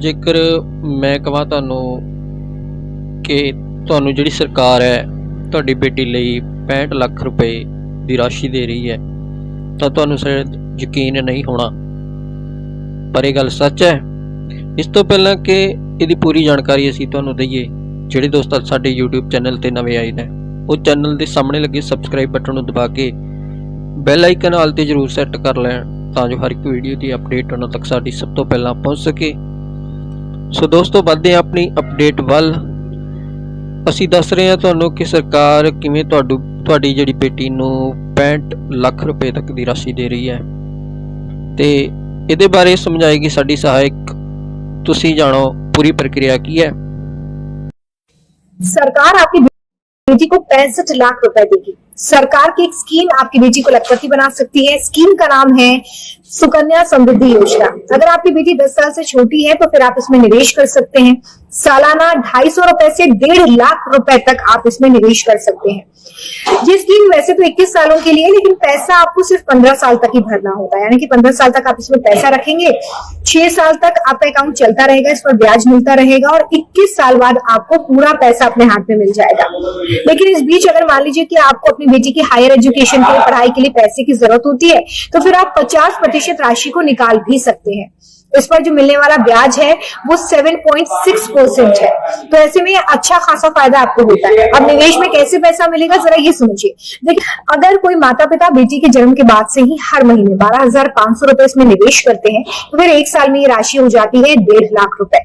ਜੇਕਰ ਮੈਂ ਕਹਾਂ ਤੁਹਾਨੂੰ ਕਿ ਤੁਹਾਨੂੰ ਜਿਹੜੀ ਸਰਕਾਰ ਹੈ, ਤੁਹਾਡੀ ਬੇਟੀ ਲਈ 65 ਲੱਖ ਰੁਪਏ ਦੀ ਰਾਸ਼ੀ ਦੇ ਰਹੀ ਹੈ, ਤਾਂ ਤੁਹਾਨੂੰ ਸ਼ਾਇਦ ਯਕੀਨ ਨਹੀਂ ਹੋਣਾ। ਪਰ ਇਹ ਗੱਲ ਸੱਚ ਹੈ। ਇਸ ਤੋਂ ਪਹਿਲਾਂ ਕਿ ਇਹਦੀ ਪੂਰੀ ਜਾਣਕਾਰੀ ਅਸੀਂ ਤੁਹਾਨੂੰ ਦਈਏ, ਜਿਹੜੇ ਦੋਸਤ ਸਾਡੇ YouTube ਚੈਨਲ ਤੇ ਨਵੇਂ ਆਏ ਨੇ, ਉਹ ਚੈਨਲ ਦੇ ਸਾਹਮਣੇ ਲੱਗੇ ਸਬਸਕ੍ਰਾਈਬ ਬਟਨ ਨੂੰ ਦਬਾ ਕੇ ਬੈਲ ਆਈਕਨ ਹਾਲ ਤੇ ਜਰੂਰ ਸੈੱਟ ਕਰ ਲੈਣ, ਤਾਂ ਜੋ ਹਰ ਇੱਕ ਵੀਡੀਓ ਦੀ ਅਪਡੇਟ ਉਹਨਾਂ ਤੱਕ ਸਾਡੀ ਸਭ ਤੋਂ ਪਹਿਲਾਂ ਪਹੁੰਚ ਸਕੇ। ਸੋ ਦੋਸਤੋ, ਵੱਧਦੇ ਆਪਣੀ ਅਪਡੇਟ ਵੱਲ। ਅਸੀਂ ਦੱਸ ਰਹੇ ਹਾਂ ਤੁਹਾਨੂੰ ਕਿ ਸਰਕਾਰ ਕਿਵੇਂ ਤੁਹਾਨੂੰ ਤੁਹਾਡੀ ਜਿਹੜੀ ਬੇਟੀ ਨੂੰ 65 ਲੱਖ ਰੁਪਏ ਤੱਕ ਦੀ ਰਾਸ਼ੀ ਦੇ ਰਹੀ ਹੈ। ਤੇ ਇਹਦੇ ਬਾਰੇ ਸਮਝਾਏਗੀ ਸਾਡੀ ਸਹਾਇਕ। ਤੁਸੀਂ ਜਾਣੋ, ਪੂਰੀ ਪ੍ਰਕਿਰਿਆ ਕੀ ਹੈ। ਸਰਕਾਰ ਆਪਕੀ बेटी को पैंसठ लाख रुपए देगी। सरकार की एक स्कीम आपकी बेटी को लखपति बना सकती है। स्कीम का नाम है सुकन्या समृद्धि योजना। अगर आपकी बेटी 10 साल से छोटी है तो फिर आप इसमें निवेश कर सकते हैं। सालाना ढाई सौ रुपए से डेढ़ लाख रुपए तक आप इसमें निवेश कर सकते हैं। ये स्कीम वैसे तो 21 सालों के लिए, लेकिन पैसा आपको सिर्फ़ 15 साल तक ही भरना होता है यानी कि 15 साल तक आप इसमें पैसा रखेंगे 6 साल तक आपका अकाउंट चलता रहेगा, इस पर ब्याज मिलता रहेगा और 21 साल बाद आपको पूरा पैसा अपने हाथ में मिल जाएगा। लेकिन इस बीच अगर मान लीजिए कि आपको अपनी बेटी की हायर एजुकेशन के लिए पढ़ाई के लिए पैसे की ज़रूरत होती है तो फिर आप 50 प्रतिशत राशि को निकाल भी सकते हैं। इस पर जो मिलने वाला ब्याज है, वो 7.6 परसेंट है। तो ऐसे में अच्छा खासा फ़ायदा आपको होता है। अब निवेश में कैसे पैसा मिलेगा, जरा ये समझिए। देखिए अगर कोई माता पिता बेटी के जन्म के बाद से ही हर महीने बारह हज़ार पाँच सौ रुपए इसमें निवेश करते हैं तो फिर एक साल में ये राशि हो जाती है डेढ़ लाख रुपए।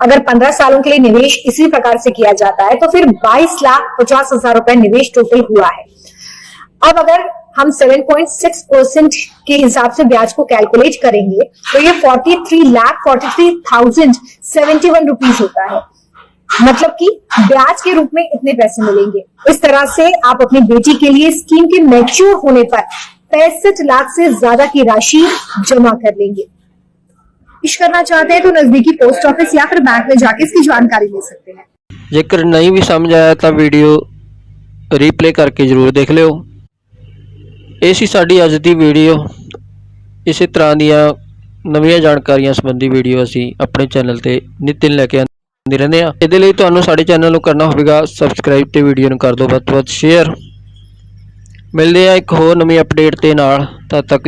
अगर पंद्रह सालों के लिए निवेश इसी प्रकार से किया जाता है तो फिर बाईस लाख पचास हज़ार रुपए निवेश टोटल हुआ है। अब अगर हम 7.6 परसेंट के हिसाब से ब्याज को कैलकुलेट करेंगे तो ये 43 लाख 43,071 रुपीस होता है। मतलब कि ब्याज के रूप में इतने पैसे मिलेंगे। इस तरह से आप अपनी बेटी के लिए स्कीम के मैच्योर होने पर पैंसठ लाख से ज़्यादा की राशि जमा कर लेंगे। इश करना चाहते हैं तो नजदीकी पोस्ट ऑफ़िस या फिर बैंक में जाके इसकी जानकारी ले सकते हैं। जेकर नहीं भी समझ आया था वीडियो रिप्ले करके ज़रूर देख लो ਇਹ ਸੀ ਸਾਡੀ ਅੱਜ ਦੀ ਵੀਡੀਓ ਇਸੇ ਤਰ੍ਹਾਂ ਦੀਆਂ ਨਵੀਆਂ ਜਾਣਕਾਰੀਆਂ ਸੰਬੰਧੀ ਵੀਡੀਓ ਅਸੀਂ ਆਪਣੇ ਚੈਨਲ ਤੇ ਨਿਤ ਲੈ ਕੇ ਆਉਂਦੇ ਰਹਿੰਦੇ ਆ ਇਹਦੇ ਲਈ ਤੁਹਾਨੂੰ ਸਾਡੇ ਚੈਨਲ ਨੂੰ ਕਰਨਾ ਹੋਵੇਗਾ ਸਬਸਕ੍ਰਾਈਬ ਤੇ ਵੀਡੀਓ ਨੂੰ ਕਰ ਦਿਓ। ਵੱਧ ਤੋਂ ਵੱਧ ਸ਼ੇਅਰ ਮਿਲਦੇ ਆ ਇੱਕ ਹੋਰ ਨਵੀਂ ਅਪਡੇਟ ਦੇ ਨਾਲ। ਤਦ ਤੱਕ